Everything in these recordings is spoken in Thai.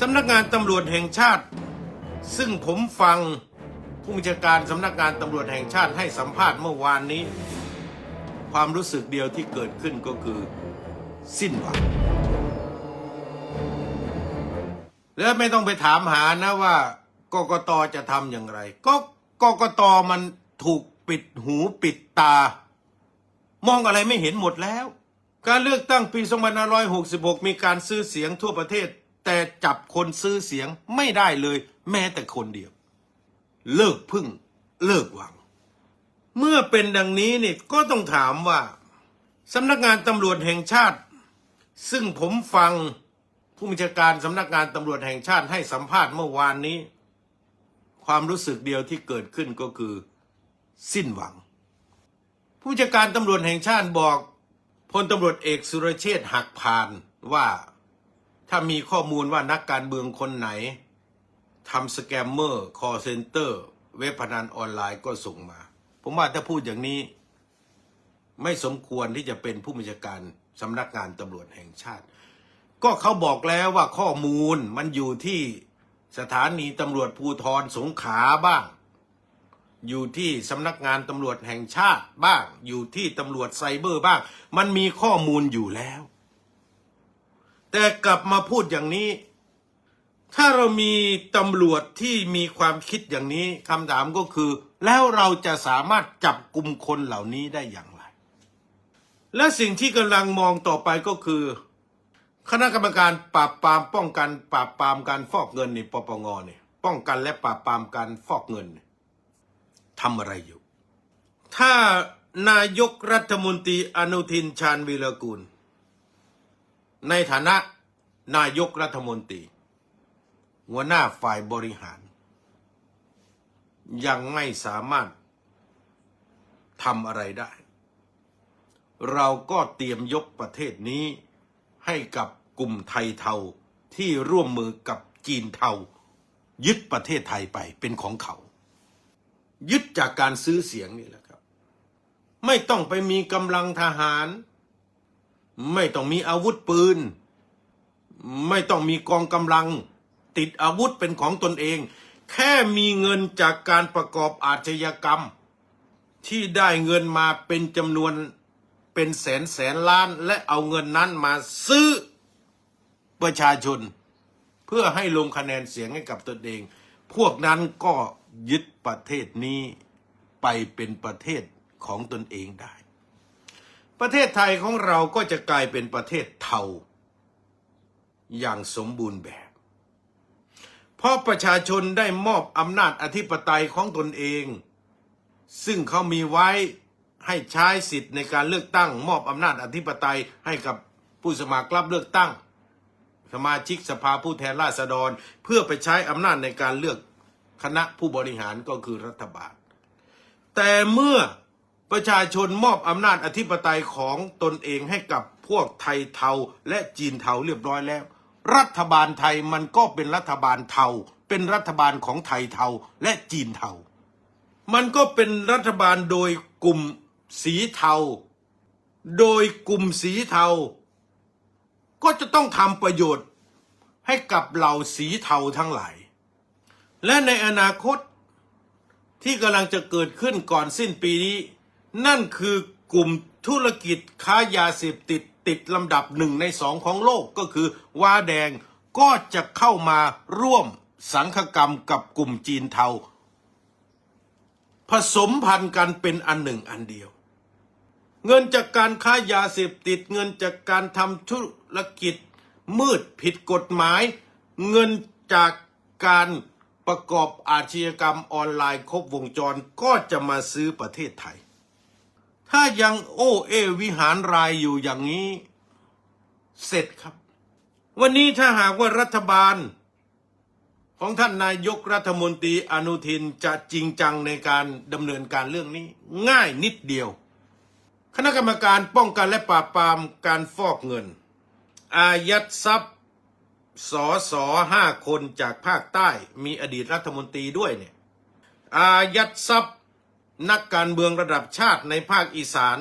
สำนักงานตำรวจแห่งชาติ ซึ่งผมฟังผู้บัญชาการสำนักงานตำรวจแห่งชาติให้สัมภาษณ์เมื่อวานนี้ ความรู้สึกเดียวที่เกิดขึ้นก็คือสิ้นหวังแล้วไม่ต้องไปถามหานะว่ากกตจะทำอย่างไร ก็กกตมันถูกปิดหูปิดตา มองอะไรไม่เห็นหมดแล้ว การเลือกตั้งปี 2566 มีการซื้อเสียงทั่วประเทศ แต่จับคนซื้อเสียงไม่ได้เลยแม้แต่คนเดียว เลิกพึ่ง เลิกหวัง เมื่อเป็นดังนี้เนี่ยก็ต้องถามว่าสำนักงานตำรวจแห่งชาติ ซึ่งผมฟังผู้บัญชาการสำนักงานตำรวจแห่งชาติให้สัมภาษณ์เมื่อวานนี้ ความรู้สึกเดียวที่เกิดขึ้นก็คือ สิ้นหวัง ผู้จัดการตำรวจแห่งชาติบอกพลตำรวจเอกสุรเชษฐ์หักพานว่า ถ้ามีข้อมูลว่านักการเมืองคนไหนทำสแกมเมอร์คอเซนเตอร์ เว็บพนันออนไลน์ก็ส่งมา ผมว่าถ้าพูดอย่างนี้ ไม่สมควรที่จะเป็นผู้บัญชาการสำนักงานตำรวจแห่งชาติ ก็เขาบอกแล้วว่าข้อมูลมันอยู่ที่สถานีตำรวจภูธรสงขาบ้าง อยู่ที่สำนักงานตำรวจแห่งชาติบ้าง อยู่ที่ตำรวจไซเบอร์บ้าง มันมีข้อมูลอยู่แล้ว แต่กลับมาพูดอย่างนี้ ถ้าเรามีตำรวจที่มีความคิดอย่างนี้คำถามก็คือ แล้วเราจะสามารถจับกลุ่มคนเหล่านี้ได้อย่างไร และสิ่งที่กำลังมองต่อไปก็คือ คณะกรรมการปราบปรามป้องกันปราบปรามการฟอกเงินในปปงเนี่ยป้องกันและปราบปรามการฟอกเงินทำอะไรอยู่ ถ้านายกรัฐมนตรีอนุทินชาญวีรกูล ในฐานะนายกรัฐมนตรี หัวหน้าฝ่ายบริหาร ยังไม่สามารถทำอะไรได้ เราก็เตรียมยกประเทศนี้ให้กับกลุ่มไทยเทาที่ร่วมมือกับจีนเทา ยึดประเทศไทยไปเป็นของเขา ยึดจากการซื้อเสียงนี่แหละครับ ไม่ต้องไปมีกำลังทหาร ไม่ต้องมีอาวุธปืน ไม่ต้องมีกองกำลัง ติดอาวุธเป็นของตนเอง แค่มีเงินจากการประกอบอาชญากรรม ที่ได้เงินมาเป็นจำนวนเป็นแสนแสนล้าน และเอาเงินนั้นมาซื้อประชาชน เพื่อให้ลงคะแนนเสียงให้กับตนเอง พวกนั้นก็ยึดประเทศนี้ไปเป็นประเทศของตนเองได้ ประเทศไทยของเราก็จะกลายเป็นประเทศเทาอย่างสมบูรณ์แบบ เพราะประชาชนได้มอบอำนาจอธิปไตยของตนเอง ซึ่งเขามีไว้ให้ใช้สิทธิ์ในการเลือกตั้ง มอบอำนาจอธิปไตยให้กับผู้สมัครรับเลือกตั้ง สมาชิกสภาผู้แทนราษฎร เพื่อไปใช้อำนาจในการเลือกคณะผู้บริหารก็คือรัฐบาล แต่เมื่อ ประชาชนมอบอำนาจอธิปไตยของตนเองให้กับพวกไทยเทาและจีนเทาเรียบร้อยแล้ว รัฐบาลไทยมันก็เป็นรัฐบาลเทา เป็นรัฐบาลของไทยเทาและจีนเทา มันก็เป็นรัฐบาลโดยกลุ่มสีเทา โดยกลุ่มสีเทา ก็จะต้องทำประโยชน์ให้กับเหล่าสีเทาทั้งหลาย และในอนาคตที่กำลังจะเกิดขึ้นก่อนสิ้นปีนี้ นั่นคือกลุ่มธุรกิจค้ายาเสพติดติดลำดับหนึ่งในสองของโลกก็คือว้าแดงก็จะเข้ามาร่วมสังฆกรรมกับกลุ่มจีนเทา ผสมพันธุ์กันเป็นอันหนึ่งอันเดียว เงินจากการค้ายาเสพติดเงินจากการทำธุรกิจมืดผิดกฎหมาย เงินจากการประกอบอาชญากรรมออนไลน์ครบวงจรก็จะมาซื้อประเทศไทย ถ้ายังโอ้เอวิหารรายอยู่อย่างนี้ เสร็จครับ วันนี้ถ้าหากว่ารัฐบาล ของท่านนายกรัฐมนตรีอนุทินจะจริงจังในการดำเนินการเรื่องนี้ ง่ายนิดเดียว คณะกรรมการป้องกันและปราบปรามการฟอกเงิน อายัดทรัพย์สอสอห้าคนจากภาคใต้มีอดีตรัฐมนตรีด้วยเนี่ยอายัดทรัพย์ นักการเมืองระดับชาติในภาคอีสาน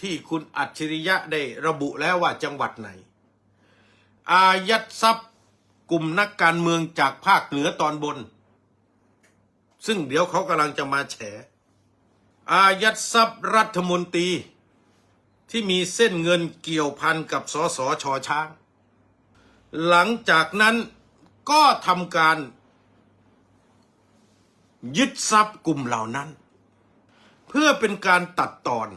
ที่คุณอัจฉริยะได้ระบุแล้วว่าจังหวัดไหน อายัดทรัพย์กลุ่มนักการเมืองจากภาคเหนือตอนบน ซึ่งเดี๋ยวเขากำลังจะมาแฉ อายัดทรัพย์รัฐมนตรี ที่มีเส้นเงินเกี่ยวพันกับสสชช้าง หลังจากนั้นก็ทำการยึดทรัพย์กลุ่มเหล่านั้น เพื่อเป็นการตัดตอน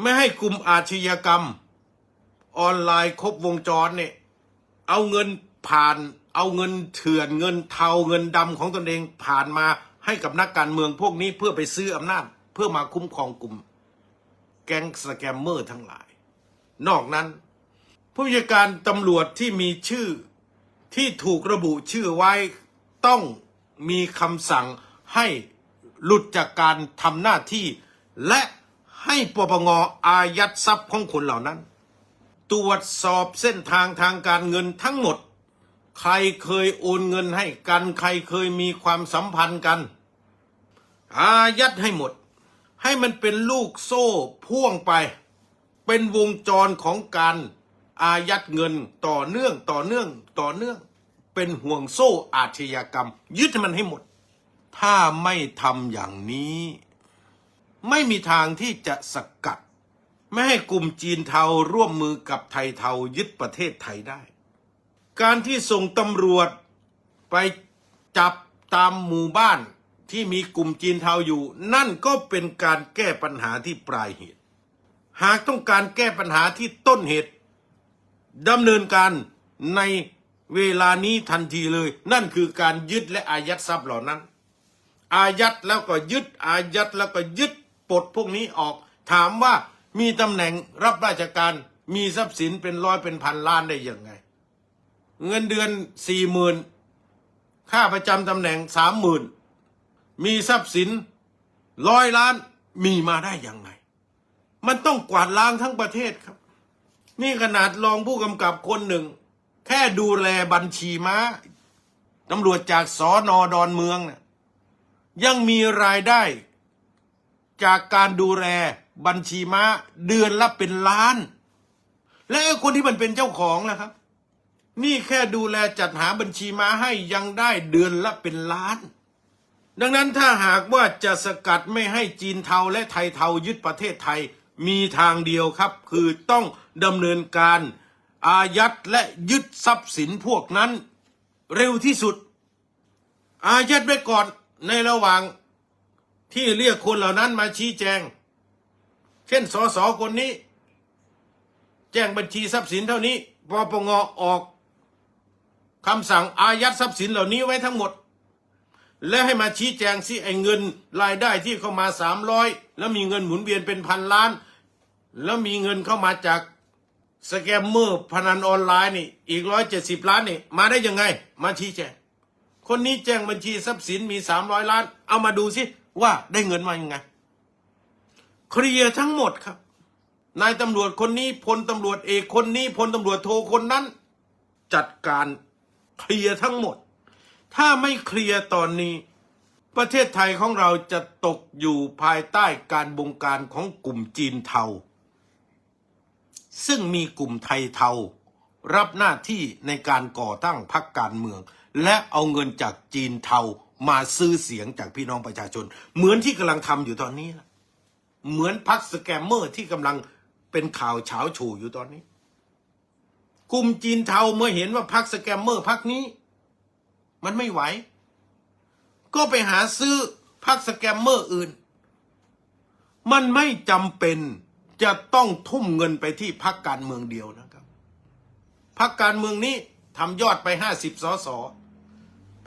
ไม่ให้กลุ่มอาชญากรรม ออนไลน์ครบวงจรเนี่ยเอาเงินผ่านเอาเงินเถื่อนเงินเทาเงินดำของตนเองผ่านมาให้กับนักการเมืองพวกนี้เพื่อไปซื้ออำนาจ เพื่อมาคุ้มครองกลุ่ม แก๊งสแกมเมอร์ทั้งหลาย นอกนั้น ผู้บัญชาการตำรวจที่มีชื่อที่ถูกระบุชื่อไว้ต้องมีคำสั่งให้ หลุดจากการทำหน้าที่ และให้ปปงอายัดทรัพย์ของคนเหล่านั้น ตรวจสอบเส้นทางทางการเงินทั้งหมด ใครเคยโอนเงินให้กัน ใครเคยมีความสัมพันธ์กัน อายัดให้หมด ให้มันเป็นลูกโซ่พ่วงไป เป็นวงจรของการอายัดเงินต่อเนื่องต่อเนื่องต่อเนื่อง เป็นห่วงโซ่อาชญากรรม ยึดมันให้หมด ถ้าไม่ทำอย่างนี้ ไม่มีทางที่จะสกัด ไม่ให้กลุ่มจีนเทาร่วมมือกับไทยเทายึดประเทศไทยได้ การที่ส่งตำรวจไปจับตามหมู่บ้านที่มีกลุ่มจีนเทาอยู่ นั่นก็เป็นการแก้ปัญหาที่ปลายเหตุ หากต้องการแก้ปัญหาที่ต้นเหตุดำเนินการในเวลานี้ทันทีเลย นั่นคือการยึดและอายัดทรัพย์เหล่านั้น อายัดแล้วก็ยึด อายัดแล้วก็ยึดปลดพวกนี้ออก ถามว่ามีตำแหน่งรับราชการมีทรัพย์สินเป็นร้อยเป็นพันล้านได้ยังไง เงินเดือนสี่หมื่นค่าประจำตำแหน่งสามหมื่นมีทรัพย์สินร้อยล้านมีมาได้ยังไง มันต้องกวาดล้างทั้งประเทศครับ นี่ขนาดรองผู้กำกับคนหนึ่ง แค่ดูแลบัญชีม้าตำรวจจากสอนอดอนเมืองน่ะ ยังมีรายได้ จากการดูแลบัญชีม้าเดือนละเป็นล้าน และคนที่มันเป็นเจ้าของล่ะครับ นี่แค่ดูแลจัดหาบัญชีม้าให้ยังได้เดือนละเป็นล้าน ดังนั้นถ้าหากว่าจะสกัดไม่ให้จีนเทาและไทยเทายึดประเทศไทยมีทางเดียวครับ คือต้องดำเนินการอายัดและยึดทรัพย์สินพวกนั้น เร็วที่สุด อายัดไว้ก่อน ในระหว่างที่เรียกคนเหล่านั้นมาชี้แจง เช่นสสคนนี้ แจ้งบัญชีทรัพย์สินเท่านี้ปปงออกคำสั่งอายัดทรัพย์สินเหล่านี้ไว้ทั้งหมด และให้มาชี้แจงสิไอ้เงินรายได้ที่เข้ามาสามร้อยแล้วมีเงินหมุนเวียนเป็นพันล้าน แล้วมีเงินเข้ามาจากสแกมเมอร์พนันออนไลน์นี่อีกร้อยเจ็ดสิบล้านนี่มาได้ยังไง มาชี้แจง คนนี้แจ้งบัญชีทรัพย์สินมีสามร้อยล้าน เอามาดูสิว่าได้เงินมายังไง เคลียร์ทั้งหมดครับ นายตำรวจคนนี้พลตำรวจเอกคนนี้พลตำรวจโทคนนั้น จัดการเคลียร์ทั้งหมด ถ้าไม่เคลียร์ตอนนี้ ประเทศไทยของเราจะตกอยู่ภายใต้การบงการของกลุ่มจีนเทา ซึ่งมีกลุ่มไทยเทา รับหน้าที่ในการก่อตั้งพรรคการเมือง และเอาเงินจากจีนเทามาซื้อเสียงจากพี่น้องประชาชน เหมือนที่กำลังทำอยู่ตอนนี้นะเหมือนพรรคสแกมเมอร์ที่กำลังเป็นข่าวเฉาโฉอยู่ตอนนี้ กลุ่มจีนเทาเมื่อเห็นว่าพรรคสแกมเมอร์พรรคนี้ มันไม่ไหว ก็ไปหาซื้อพรรคสแกมเมอร์อื่น มันไม่จำเป็นจะต้องทุ่มเงินไปที่พรรคการเมืองเดียวนะครับพรรคการเมืองนี้ทำยอดไปห้าสิบสอส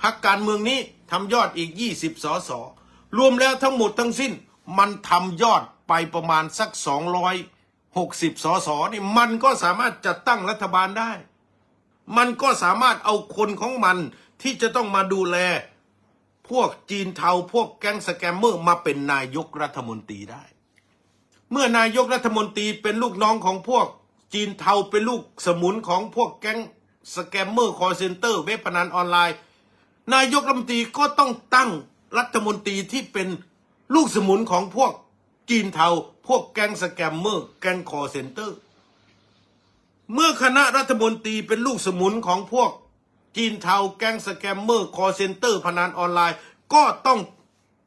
พรรคการเมืองนี้ทำยอดอีกยี่สิบสส รวมแล้วทั้งหมดทั้งสิ้น มันทำยอดไปประมาณสักสองร้อยหกสิบสสนี่มันก็สามารถจัดตั้งรัฐบาลได้ มันก็สามารถเอาคนของมันที่จะต้องมาดูแล พวกจีนเทาพวกแก๊งสแกมเมอร์มาเป็นนายกรัฐมนตรีได้ เมื่อนายกรัฐมนตรีเป็นลูกน้องของพวกจีนเทาเป็นลูกสมุนของพวกแก๊งสแกมเมอร์คอร์เซนเตอร์เว็บพนันออนไลน์ นายกรัฐมนตรีก็ต้องตั้งรัฐมนตรีที่เป็นลูกสมุนของพวกจีนเทา พวกแก๊งสแกมเมอร์ แก๊งคอเซนเตอร์ เมื่อคณะรัฐมนตรีเป็นลูกสมุนของพวกจีนเทา แก๊งสแกมเมอร์ คอเซนเตอร์ พนันออนไลน์ ก็ต้อง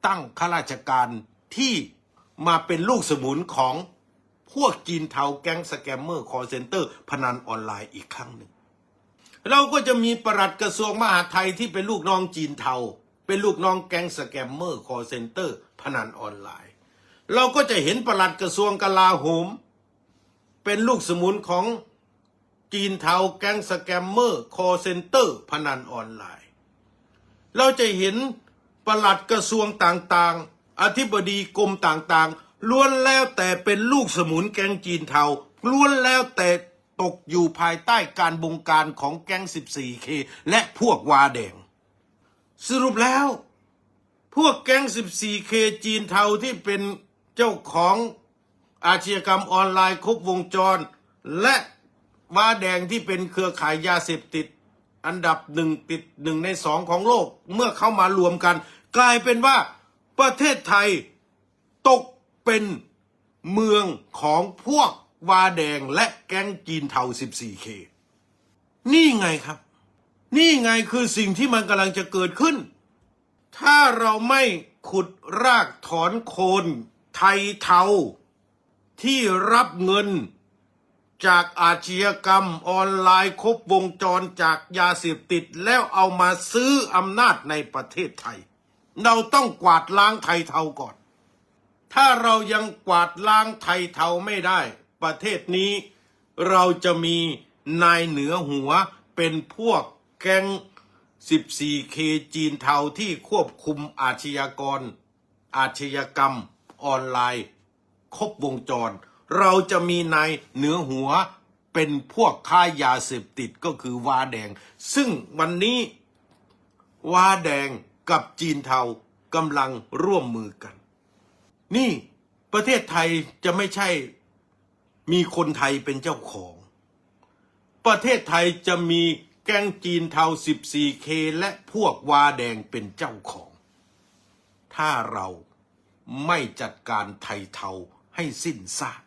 ตั้งข้าราชการที่มาเป็นลูกสมุนของพวกจีนเทา แก๊งสแกมเมอร์ คอเซนเตอร์ พนันออนไลน์อีกครั้งหนึ่ง เราก็จะมีปลัดกระทรวงมหาดไทยที่เป็นลูกน้องจีนเทา เป็นลูกน้องแก๊งสแกมเมอร์คอเซนเตอร์ พนันออนไลน์ เราก็จะเห็นปลัดกระทรวงกลาโหม เป็นลูกสมุนของจีนเทาแก๊งสแกมเมอร์คอเซนเตอร์ พนันออนไลน์ เราจะเห็นปลัดกระทรวงต่างๆ อธิบดีกรมต่างๆล้วนแล้วแต่เป็นลูกสมุนแก๊งจีนเทาล้วนแล้วแต่ ตกอยู่ภายใต้การบงการของแก๊ง 14K และพวกวาแดง สรุปแล้ว พวกแก๊ง 14K จีนเทาที่เป็นเจ้าของอาชญากรรมออนไลน์ครบวงจร และวาแดงที่เป็นเครือข่ายยาเสพติด อันดับหนึ่งติดหนึ่งในสองของโลกเมื่อเข้ามารวมกัน กลายเป็นว่าประเทศไทยตกเป็นเมืองของพวก วาแดงและแก๊งจีนเทา 14K นี่ไงครับ นี่ไงคือสิ่งที่มันกำลังจะเกิดขึ้น ถ้าเราไม่ขุดรากถอนโคนไทยเทา ที่รับเงินจากอาชญากรรมออนไลน์ครบวงจรจากยาเสพติดแล้วเอามาซื้ออำนาจในประเทศไทย เราต้องกวาดล้างไทยเทาก่อน ถ้าเรายังกวาดล้างไทยเทาไม่ได้ ประเทศนี้ เราจะมีนายเหนือหัวเป็นพวกแก๊ง 14K จีนเทาที่ควบคุมอาชญากร อาชญากรรมออนไลน์ ครบวงจร เราจะมีนายเหนือหัวเป็นพวกค้ายาเสพติดก็คือวาแดง ซึ่งวันนี้วาแดงกับจีนเทากำลังร่วมมือกัน นี่ประเทศไทยจะไม่ใช่ มีคนไทยเป็นเจ้าของ ประเทศไทยจะมีแก๊งจีนเทา 14K และพวกวาแดงเป็นเจ้าของ ถ้าเราไม่จัดการไทยเทาให้สิ้นซาก